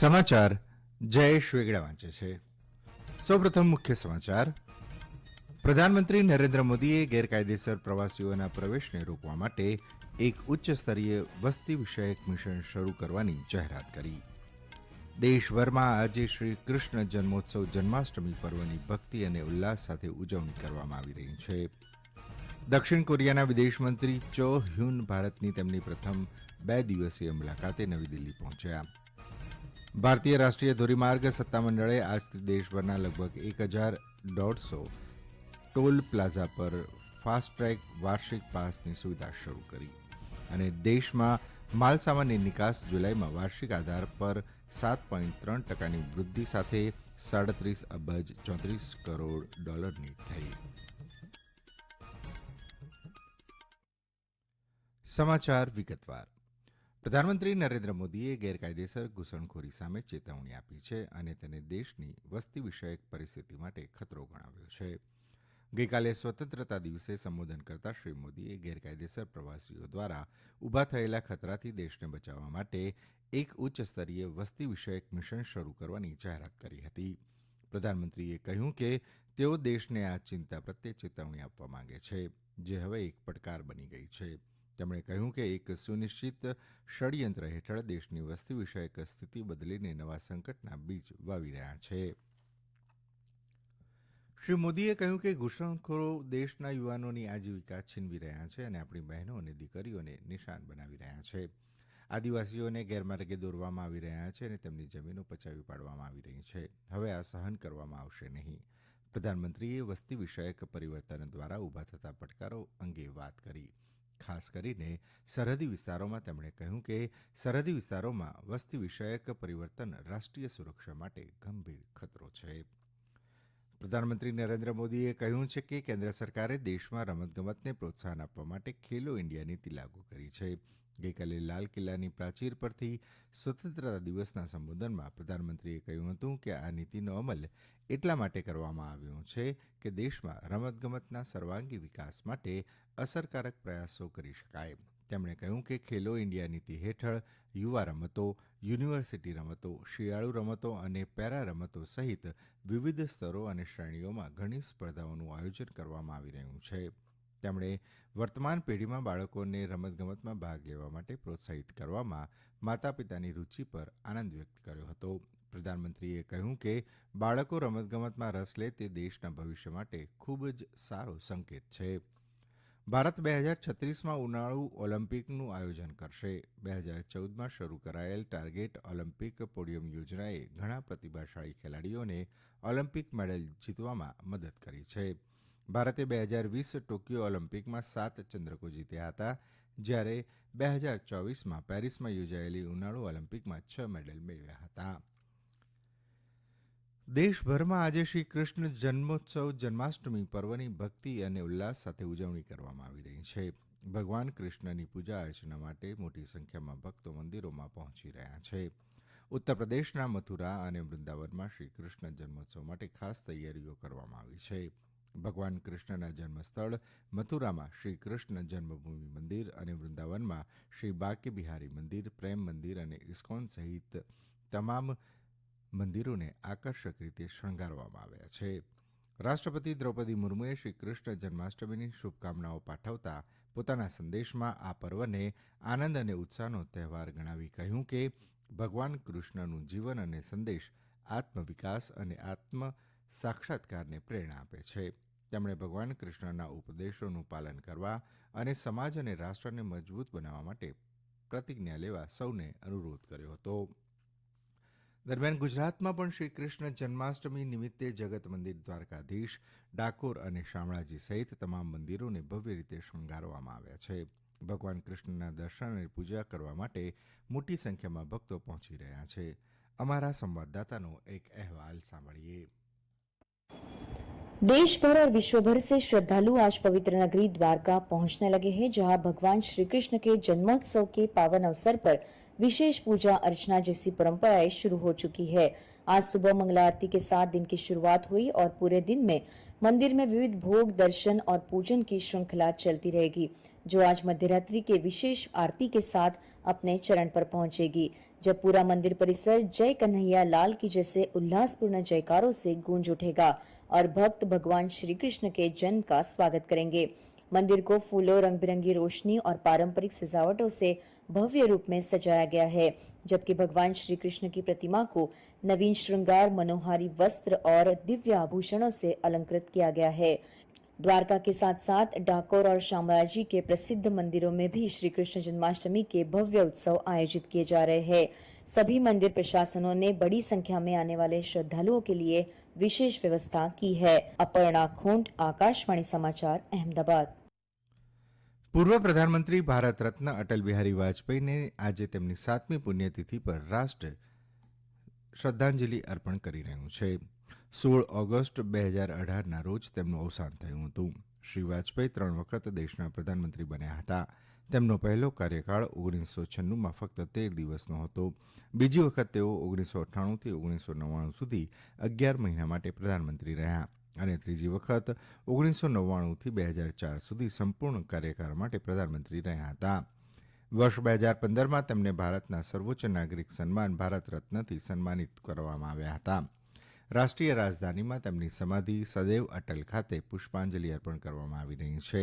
સમાચાર જયેશ વેગડા વાંચે છે. સૌપ્રથમ મુખ્ય સમાચાર. પ્રધાનમંત્રી નરેન્દ્ર મોદીએ ગેરકાયદેસર પ્રવાસીઓના પ્રવેશને રોકવા માટે એક ઉચ્ચ સ્તરીય વસ્તી વિષયક મિશન શરૂ કરવાની જાહેરાત કરી. દેશભરમાં આજે શ્રી કૃષ્ણ જન્મોત્સવ જન્માષ્ટમી પર્વની ભક્તિ અને ઉલ્લાસ સાથે ઉજવણી કરવામાં આવી રહી છે. દક્ષિણ કોરિયાના વિદેશમંત્રી ચો હ્યુન ભારતની તેમની પ્રથમ બે દિવસીય મુલાકાતે નવી દિલ્હી પહોંચ્યા. ભારતીય રાષ્ટ્રીય ધોરીમાર્ગ સત્તામંડળે આજથી દેશભરના લગભગ એક હજાર દોઢસો ટોલ પ્લાઝા પર ફાસ્ટ ટ્રેક વાર્ષિક પાસની સુવિધા શરૂ કરી અને દેશમાં માલસામાનની નિકાસ જુલાઈમાં વાર્ષિક આધાર પર સાત પોઈન્ટ ત્રણ ટકાની વૃદ્ધિ સાથે સાડત્રીસ અબજ ચોત્રીસ કરોડ ડોલરની થઈ. સમાચાર વિગતવાર. પ્રધાનમંત્રી નરેન્દ્ર મોદીએ ગેરકાયદેસર ઘૂસણખોરી સામે ચેતવણી આપી છે અને તેને દેશની વસ્તી વિષયક પરિસ્થિતિ માટે ખતરો ગણાવ્યો છે. ગઈકાલે સ્વતંત્રતા દિવસે સંબોધન કરતા શ્રી મોદીએ ગેરકાયદેસર પ્રવાસીઓ દ્વારા ઊભા થયેલા ખતરાથી દેશને બચાવવા માટે એક ઉચ્ચ સ્તરીય વસ્તી વિષયક મિશન શરૂ કરવાની જાહેરાત કરી હતી. પ્રધાનમંત્રીએ કહ્યું કે તેઓ દેશને આ ચિંતા પ્રત્યે ચેતવણી આપવા માંગે છે, જે હવે એક પડકાર બની ગઈ છે. તેમણે કહ્યું કે એક સુનિશ્ચિત ષડયંત્ર હેઠળ દેશની વસ્તી વિષયક સ્થિતિ બદલીને નવા સંકટના બીજ વાવી રહ્યા છે. શ્રી મોદીએ કહ્યું કે ઘૂસણખોરો દેશના યુવાનોની આજીવિકા છીનવી રહ્યા છે અને આપણી બહેનો અને દીકરીઓને નિશાન બનાવી રહ્યા છે. આદિવાસીઓને ગેરમાર્ગે દોરવામાં આવી રહ્યા છે અને તેમની જમીનો પચાવી પાડવામાં આવી રહી છે. હવે આ સહન કરવામાં આવશે નહીં. પ્રધાનમંત્રીએ વસ્તી વિષયક પરિવર્તન દ્વારા ઊભા થતા પડકારો અંગે વાત કરી. ખાસ કરીને સરહદી વિસ્તારોમાં તેમણે કહ્યું કે સરહદી વિસ્તારોમાં વસ્તી વિષયક પરિવર્તન રાષ્ટ્રીય સુરક્ષા માટે ગંભીર ખતરો છે. પ્રધાનમંત્રી નરેન્દ્ર મોદીએ કહ્યું છે કે કેન્દ્ર સરકારે દેશમાં રમતગમતને પ્રોત્સાહન આપવા માટે ખેલો ઇન્ડિયા નીતિ લાગુ કરી છે. ગઈકાલે લાલ કિલ્લાની પ્રાચીર પરથી સ્વતંત્રતા દિવસના સંબોધનમાં પ્રધાનમંત્રીએ કહ્યું હતું કે આ નીતિનો અમલ એટલા માટે કરવામાં આવ્યો છે કે દેશમાં રમતગમતના સર્વાંગી વિકાસ માટે અસરકારક પ્રયાસો કરી શકાય. તેમણે કહ્યું કે ખેલો ઇન્ડિયા નીતિ હેઠળ યુવા રમતો, યુનિવર્સિટી રમતો, શિયાળુ રમતો અને પેરા રમતો સહિત વિવિધ સ્તરો અને શ્રેણીઓમાં ઘણી સ્પર્ધાઓનું આયોજન કરવામાં આવી રહ્યું છે. તેમણે વર્તમાન પેઢીમાં બાળકોને રમતગમતમાં ભાગ લેવા માટે પ્રોત્સાહિત કરવામાં માતા પિતાની રૂચિ પર આનંદ વ્યક્ત કર્યો હતો. પ્રધાનમંત્રીએ કહ્યું કે બાળકો રમતગમતમાં રસ લે તે દેશના ભવિષ્ય માટે ખૂબ જ સારો સંકેત છે. ભારત બે હજાર છત્રીસમાં ઉનાળુ ઓલિમ્પિકનું આયોજન કરશે. બે હજાર ચૌદમાં શરૂ કરાયેલ ટાર્ગેટ ઓલિમ્પિક પોડિયમ યોજનાએ ઘણા પ્રતિભાશાળી ખેલાડીઓને ઓલિમ્પિક મેડલ જીતવામાં મદદ કરી છે. ભારતે બે હજાર વીસ ટોક્યો ઓલિમ્પિકમાં સાત ચંદ્રકો જીત્યા હતા, જ્યારે બે હજાર ચોવીસમાં પેરિસમાં યોજાયેલી ઉનાળુ ઓલિમ્પિકમાં છ મેડલ મેળવ્યા હતા. દેશભરમાં આજે શ્રી કૃષ્ણ જન્મોત્સવ, જન્માષ્ટમી પર્વની ભક્તિ અને ઉલ્લાસ સાથે ઉજવણી કરવામાં આવી રહી છે. ભગવાન કૃષ્ણની પૂજા અર્ચના માટે મોટી સંખ્યામાં ભક્તો મંદિરોમાં પહોંચી રહ્યા છે. ઉત્તર પ્રદેશના મથુરા અને વૃંદાવનમાં શ્રી કૃષ્ણ જન્મોત્સવ માટે ખાસ તૈયારીઓ કરવામાં આવી છે. ભગવાન કૃષ્ણના જન્મસ્થળ મથુરામાં શ્રી કૃષ્ણ જન્મભૂમિ મંદિર અને વૃંદાવનમાં શ્રી બાકે બિહારી મંદિર, પ્રેમ મંદિર અને ઇસ્કોન સહિત તમામ મંદિરોને આકર્ષક રીતે શણગારવામાં આવ્યા છે. રાષ્ટ્રપતિ દ્રૌપદી મુર્મુએ શ્રી કૃષ્ણ જન્માષ્ટમીની શુભકામનાઓ પાઠવતા પોતાના સંદેશમાં આ પર્વને આનંદ અને ઉત્સાહનો તહેવાર ગણાવી કહ્યું કે, ભગવાન કૃષ્ણનું જીવન અને સંદેશ આત્મવિકાસ અને આત્મ સાક્ષાત્કારને પ્રેરણા આપે છે. તેમણે ભગવાન કૃષ્ણના ઉપદેશોનું પાલન કરવા અને સમાજ અને રાષ્ટ્રને મજબૂત બનાવવા માટે પ્રતિજ્ઞા લેવા સૌને અનુરોધ કર્યો હતો. દરમિયાન ગુજરાતમાં પણ શ્રી કૃષ્ણ જન્માષ્ટમી નિમિત્તે જગત મંદિર દ્વારકાધીશ ડાકોર અને શામળાજી સહિત તમામ મંદિરોને ભવ્ય રીતે શણગારવામાં આવ્યા છે. ભગવાન કૃષ્ણના દર્શન અને પૂજા કરવા માટે મોટી સંખ્યામાં ભક્તો પહોંચી રહ્યા છે. અમારા સંવાદદાતાનો એક અહેવાલ સાંભળીએ. देश भर और विश्व भर से श्रद्धालु आज पवित्र नगरी द्वारका पहुँचने लगे हैं, जहाँ भगवान श्री कृष्ण के जन्मोत्सव के पावन अवसर पर विशेष पूजा अर्चना जैसी परंपराएँ शुरू हो चुकी है। आज सुबह मंगला आरती के साथ दिन की शुरुआत हुई और पूरे दिन में मंदिर में विविध भोग, दर्शन और पूजन की श्रृंखला चलती रहेगी, जो आज मध्यरात्रि के विशेष आरती के साथ अपने चरण पर पहुंचेगी। जब पूरा मंदिर परिसर जय कन्हैया लाल की जैसे उल्लासपूर्ण जयकारों से गूंज उठेगा और भक्त भगवान श्री कृष्ण के जन्म का स्वागत करेंगे। मंदिर को फूलों रंग बिरंगी रोशनी और पारंपरिक सजावटों से भव्य रूप में सजाया गया है, जबकि भगवान श्री कृष्ण की प्रतिमा को नवीन श्रृंगार, मनोहारी वस्त्र और दिव्य आभूषणों से अलंकृत किया गया है। द्वारका के साथ साथ डाकोर और शामराजी के प्रसिद्ध मंदिरों में भी श्री कृष्ण जन्माष्टमी के भव्य उत्सव आयोजित किए जा रहे हैं। सभी मंदिर प्रशासनों ने बड़ी संख्या में आने वाले श्रद्धालुओं के लिए विशेष व्यवस्था की है अपर्णा खोंट आकाशवाणी समाचार अहमदाबाद પૂર્વ પ્રધાનમંત્રી ભારત રત્ન અટલ બિહારી વાજપેયીને આજે તેમની સાતમી પુણ્યતિથિ પર રાષ્ટ્ર શ્રદ્ધાંજલિ અર્પણ કરી રહ્યું છે સોળ ઓગસ્ટ બે હજાર અઢારના રોજ તેમનું અવસાન થયું હતું શ્રી વાજપેયી ત્રણ વખત દેશના પ્રધાનમંત્રી બન્યા હતા તેમનો પહેલો કાર્યકાળ ઓગણીસો છન્નુંમાં ફક્ત તેર દિવસનો હતો. બીજી વખત તેઓ ઓગણીસો અઠ્ઠાણુંથી ઓગણીસો નવ્વાણું સુધી અગિયાર મહિના માટે પ્રધાનમંત્રી રહ્યા અને ત્રીજી વખત ઓગણીસો નવ્વાણુંથી બે હજાર ચાર સુધી સંપૂર્ણ કાર્યકાળ માટે પ્રધાનમંત્રી રહ્યા હતા. વર્ષ બે હજાર પંદરમાં તેમને ભારતના સર્વોચ્ચ નાગરિક સન્માન ભારત રત્નથી સન્માનિત કરવામાં આવ્યા હતા. રાષ્ટ્રીય રાજધાનીમાં તેમની સમાધિ સદૈવ અટલ ખાતે પુષ્પાંજલિ અર્પણ કરવામાં આવી રહી છે.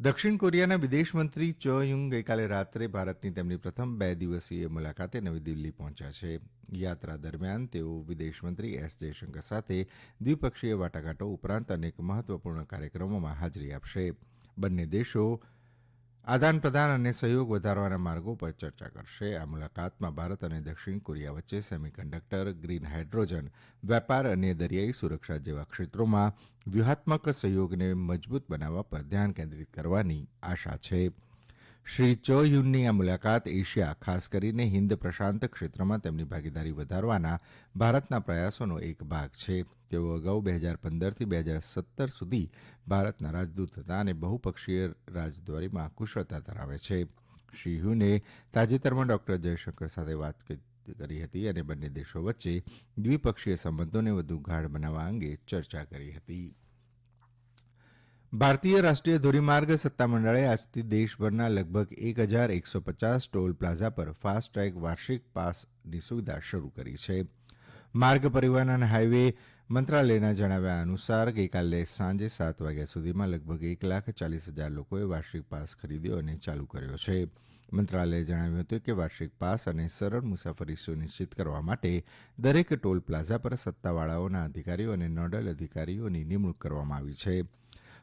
દક્ષિણ કોરિયાના વિદેશમંત્રી ચ યુંગ ગઈકાલે રાત્રે ભારતની તેમની પ્રથમ બે દિવસીય મુલાકાતે નવી દિલ્હી પહોંચ્યા છે. યાત્રા દરમિયાન તેઓ વિદેશમંત્રી એસ જયશંકર સાથે દ્વિપક્ષીય વાટાઘાટો ઉપરાંત અનેક મહત્વપૂર્ણ કાર્યક્રમોમાં હાજરી આપશે. બંને દેશો આદાન પ્રદાન અને સહયોગ વધારવાના માર્ગો પર ચર્ચા કરશે. આ મુલાકાતમાં ભારત અને દક્ષિણ કોરિયા વચ્ચે સેમિકન્ડક્ટર, ગ્રીન હાઇડ્રોજન, વેપાર અને દરિયાઈ સુરક્ષા જેવા ક્ષેત્રોમાં વ્યૂહાત્મક સહયોગને મજબૂત બનાવવા પર ધ્યાન કેન્દ્રિત કરવાની આશા છે. શ્રી ચો યુનની આ મુલાકાત એશિયા, ખાસ કરીને હિન્દ પ્રશાંત ક્ષેત્રમાં તેમની ભાગીદારી વધારવાના ભારતના પ્રયાસોનો એક ભાગ છે. તેઓ અગાઉ બે હજાર પંદરથી બે હજાર સત્તર સુધી ભારતના રાજદૂત હતા અને બહુપક્ષીય રાજદ્વારીમાં કુશળતા ધરાવે છે. શ્રી હ્યુને તાજેતરમાં ડોક્ટર જયશંકર સાથે વાતચીત કરી હતી અને બંને દેશો વચ્ચે દ્વિપક્ષીય સંબંધોને વધુ ગાઢ બનાવવા અંગે ચર્ચા કરી હતી. ભારતીય રાષ્ટ્રીય ધોરીમાર્ગ સત્તામંડળે આજથી દેશભરના લગભગ એક હજાર એકસો પચાસ ટોલ પ્લાઝા પર ફાસ્ટ ટ્રેક વાર્ષિક પાસની સુવિધા શરૂ કરી છે. માર્ગ પરિવહન અને હાઇવે મંત્રાલયના જણાવ્યા અનુસાર ગઈકાલે સાંજે સાત વાગ્યા સુધીમાં લગભગ એક લાખ ચાલીસ હજાર લોકોએ વાર્ષિક પાસ ખરીદ્યો અને ચાલુ કર્યો છે. મંત્રાલયે જણાવ્યું હતું કે વાર્ષિક પાસ અને સરળ મુસાફરી સુનિશ્ચિત કરવા માટે દરેક ટોલ પ્લાઝા પર સત્તાવાળાઓના અધિકારીઓ અને નોડલ અધિકારીઓની નિમણૂક કરવામાં આવી છે.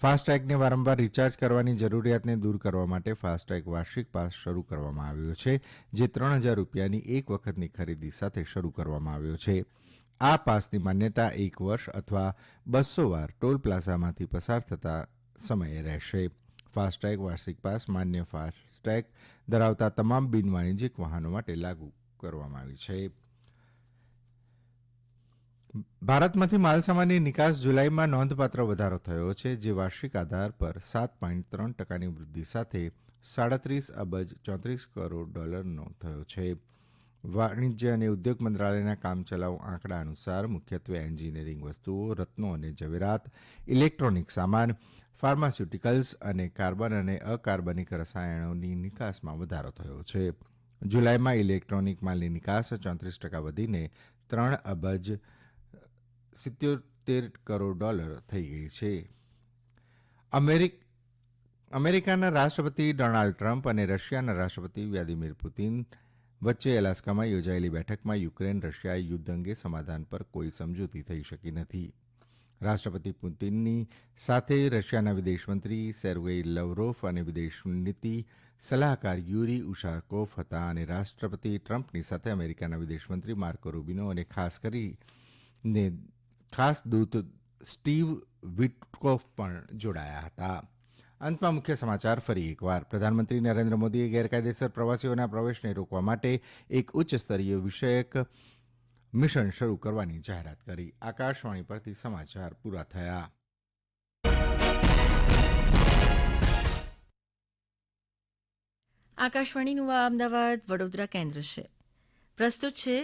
ફાસ્ટટેગને વારંવાર રિચાર્જ કરવાની જરૂરિયાતને દૂર કરવા માટે ફાસ્ટટેગ વાર્ષિક પાસ શરૂ કરવામાં આવ્યો છે, જે ત્રણ હજાર રૂપિયાની એક વખતની ખરીદી સાથે શરૂ કરવામાં આવ્યો છે. આ પાસની માન્યતા એક વર્ષ અથવા બસો વાર ટોલ પ્લાઝામાંથી પસાર થતા સમયે રહેશે. ફાસ્ટટેગ વાર્ષિક પાસ માન્ય ફાસ્ટટેગ ધરાવતા તમામ બિનવાણિજ્યિક વાહનો માટે લાગુ કરવામાં આવી છે. ભારતમાંથી માલસામાનની નિકાસ જુલાઈમાં નોંધપાત્ર વધારો થયો છે, જે વાર્ષિક આધાર પર સાત પોઈન્ટ ત્રણ ટકાની વૃદ્ધિ સાથે સાડત્રીસ અબજ ચોત્રીસ કરોડ ડોલરનો થયો છે. વાણિજ્ય અને ઉદ્યોગ મંત્રાલયના કામચલાઉ આંકડા અનુસાર મુખ્યત્વે એન્જિનિયરિંગ વસ્તુઓ, રત્નો અને જવેરાત ઇલેક્ટ્રોનિક સામાન, ફાર્માસ્યુટિકલ્સ અને કાર્બન અને અકાર્બનિક રસાયણોની નિકાસમાં વધારો થયો છે. જુલાઈમાં ઇલેક્ટ્રોનિક માલની નિકાસ ચોત્રીસ ટકા વધીને ત્રણ અબજ સિત્યોતેર કરોડ ડોલર થઈ ગઈ છે. અમેરિકાના રાષ્ટ્રપતિ ડોનાલ્ડ ટ્રમ્પ અને રશિયાના રાષ્ટ્રપતિ વ્લાદિમીર પુતિન વચ્ચે અલાસ્કામાં યોજાયેલી બેઠકમાં યુક્રેન રશિયા યુદ્ધ અંગે સમાધાન પર કોઈ સમજૂતી થઈ શકી નથી. રાષ્ટ્રપતિ પુતિનની સાથે રશિયાના વિદેશમંત્રી સેર્ગેઈ લવરોફ અને વિદેશ નીતિ સલાહકાર યુરી ઉશાકોફ હતા અને રાષ્ટ્રપતિ ટ્રમ્પની સાથે અમેરિકાના વિદેશમંત્રી માર્કો રૂબિનો અને ખાસ કરીને ખાસ દૂત સ્ટીવ વિટકોફ પણ જોડાયા હતા. અંતમાં મુખ્ય સમાચાર ફરી એકવાર. પ્રધાનમંત્રી નરેન્દ્ર મોદીએ ગેરકાયદેસર પ્રવાસીઓના પ્રવેશને રોકવા માટે એક ઉચ્ચ સ્તરીય વિષયક મિશન શરૂ કરવાની જાહેરાત કરી. આકાશવાણી પરથી સમાચાર પૂરા થયા. આકાશવાણીનું આ અમદાવાદ વડોદરા કેન્દ્ર છે. પ્રસ્તુત છે